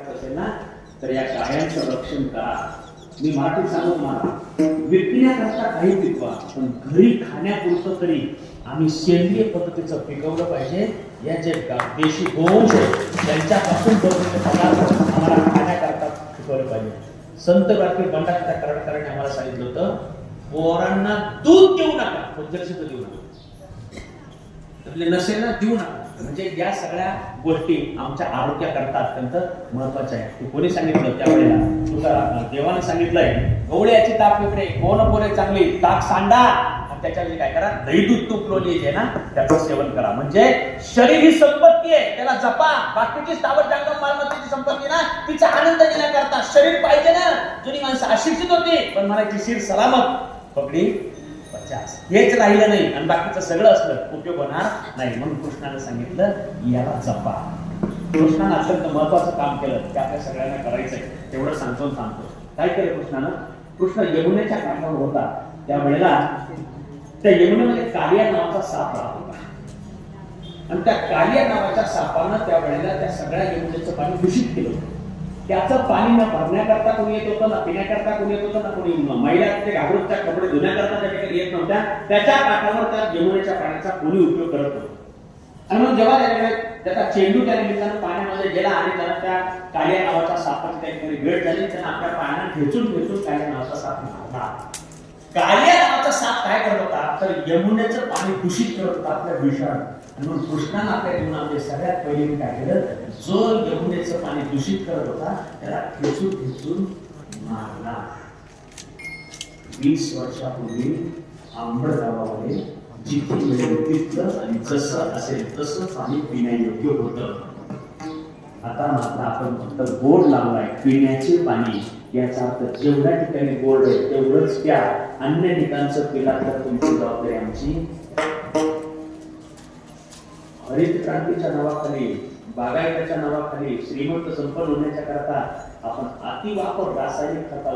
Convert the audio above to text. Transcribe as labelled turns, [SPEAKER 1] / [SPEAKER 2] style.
[SPEAKER 1] असेल ना तर या गायांचं रक्षण करा. मी मराठीत सांगू तुम्हाला विकण्याकरता काही पिकवा पण घरी खाण्यापुरतं तरी आम्ही सेंद्रिय पद्धतीचं पिकवलं पाहिजे. या जे देशी गोवंश त्यांच्यापासून बनवलेले पदार्थ आम्हाला खाण्याकरता पिकवलं पाहिजे. संत गाठी बंडाच्या कराडकरांनी आम्हाला सांगितलं होतं पोरांना दूध देऊ नका. म्हणजे पण जर्सी देऊ नका. आपले नसेल ना देऊ नका. म्हणजे या सगळ्या गोष्टी आमच्या आरोग्याकरता अत्यंत महत्त्वाच्या आहेत. कोणी सांगितलं? त्यावेळेला तुकाराम देवाने सांगितलंय गवळ्याची ताक पिपडे कोण बोले चांगली ताक सांडा. आणि त्याच्यामध्ये काय करा? दही दूध तूप लोणी जे ना त्याचं सेवन करा. म्हणजे शरीर ही संपत्ती आहे. त्याला जपा. बाकीची स्थावर जांगम मालमत्तेची संपत्ती ना तिचा आनंद घेण्याकरता शरीर पाहिजे ना. जुनी माणसं अशिक्षित होती पण मला शिर सलामत. पगडी हेच राहिलं नाही आणि बाकीचं सगळं असलं उपयोग होणार नाही. म्हणून कृष्णाने सांगितलं याला जपा. कृष्णानं अत्यंत महत्वाचं काम केलं. ते आपल्या सगळ्यांना करायचंय. तेवढं सांगतो सांगतो. काय केलं कृष्णानं? कृष्ण यमुनेच्या काठावर होता. त्या वेळेला त्या यमुनेमध्ये कालिया नावाचा साप राहत होता. आणि त्या कालिया नावाच्या सापानं त्या वेळेला त्या सगळ्या यमुनेचं पाणी दूषित केलं होतं. त्याचं पाणी न भरण्याकरता कोणी येत होतं ना पिण्याकरता कोणी येत होतं ना कोणी महिला ते घाबरूनच्या कपडे धुण्याकरता त्या ठिकाणी येत नव्हत्या. त्याच्या काठावर त्या यमुनेच्या पाण्याचा कोणी उपयोग करत होतं आणि मग जेव्हा त्याच्याकडे त्याचा चेंडू त्या निमित्तानं पाण्यामध्ये गेला आणि त्याला त्या काळ्या नावाचा सापाची त्या ठिकाणी भेट झाली त्यांना आपल्या पाण्यात खेचून खेचून काळ्या नावाचा साप मारला. कालिया साप काय करत होता? तर यमुनेचं पाणी दूषित करत होता आपल्या भीषण. म्हणून कृष्णानं आपल्या जीवनामध्ये सगळ्यात पहिले काय केलं? जो यमुनेचं पाणी दूषित करत होता त्याला खेचून खेचून मारला. वीस वर्षापूर्वी आंबड गावामध्ये जिथे मिळेल तिथलं आणि जसं असेल तसं पाणी पिण्यायोग्य होतं. आता मात्र आपण फक्त बोर्ड लावलाय. पिण्याचे पाणी याचा अर्थ जेवढ्या ठिकाणी बोर्ड आहे तेवढंच त्या अन्य ठिकाणचं पिला तर तुमची जबाबदारी आमची. हरित क्रांतीच्या नावाखाली बागायताच्या नावाखाली श्रीमंत संपन्न होण्याच्या करता आपण अतिवापर रासायनिक खता